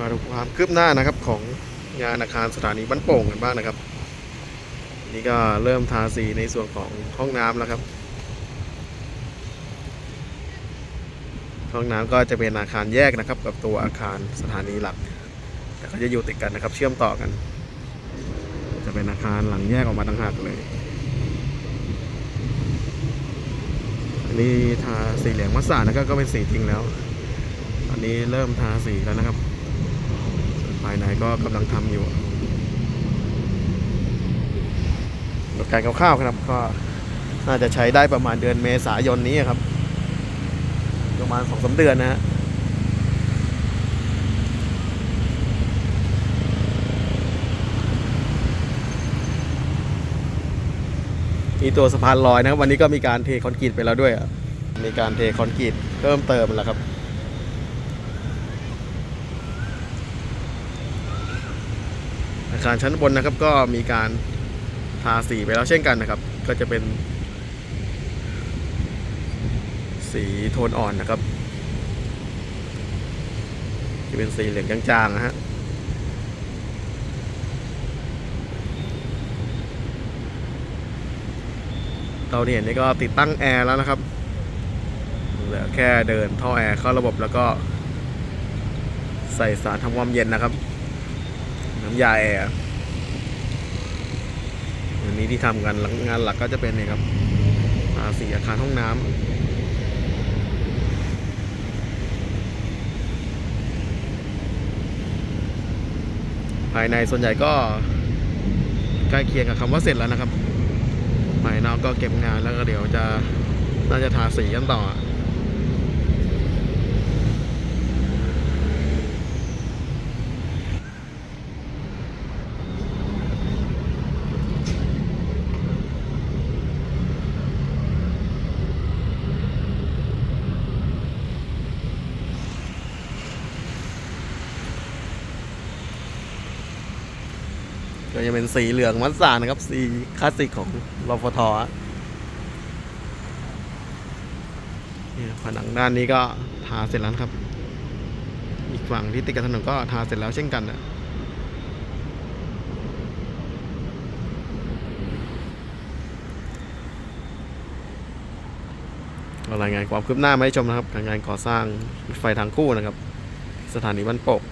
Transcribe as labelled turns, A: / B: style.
A: มาดูความคืบหน้านะครับของงานอาคารสถานีบ้านโป่งกันบ้างนะครับ นี่ก็เริ่มทาสีในส่วนของห้องน้ำแล้วครับ ห้องน้ำก็จะเป็นอาคารแยกนะครับ กับตัวอาคารสถานีหลัก แต่ก็จะอยู่ติดกันนะครับ เชื่อมต่อกัน จะเป็นอาคารหลังแยกออกมาต่างหากเลยอันนี้ทาสีเหลืองมัสสาดนะครับก็เป็นสีจริงแล้วตอนนี้เริ่มทาสีแล้วนะครับายในก็กำลังทำอยู่การคร่าวๆครับก็น่าจะใช้ได้ประมาณเดือนเมษายนนี้ครับ ประมาณสองสาเดือนนะฮะมีตัวสะพานลอยนะครับ วันนี้ก็มีการเทคอนกรีตไปแล้วด้วย มีการเทคอนกรีตเพิ่มเติมแล้วครับ อาคารชั้นบนนะครับ ก็มีการทาสีไปแล้วเช่นกันนะครับ ก็จะเป็น สีโทนอ่อนนะครับจะเป็นสีเหลืองจางๆนะฮะเตาเนี่ยนี่ก็ติดตั้งแอร์แล้วนะครับเหลือแค่เดินท่อแอร์เข้าระบบแล้วก็ใส่สารทำความเย็นนะครับ น้ำยาแอร์อันนี้ที่ทำกันงานหลักก็จะเป็นนี่ครับทาสีอาคารห้องน้ำภายในส่วนใหญ่ก็ใกล้เคียงกับคำว่าเสร็จแล้วนะครับภายนอกก็เก็บงานแล้วก็เดี๋ยวจะน่าจะทาสีกันต่อ ก็จะเป็นสีเหลืองมัสสานะครับ สีคลาสสิกของรฟทอผนังด้านนี้ก็ทาเสร็จแล้วครับ อีกฝั่งที่ติดกับถนนก็ทาเสร็จแล้วเช่นกันนะรารายงานความคืบหน้ามาให้ชมนะครับ การงานก่อสร้างรถไฟทางคู่นะครับ สถานีบ้านโป่ง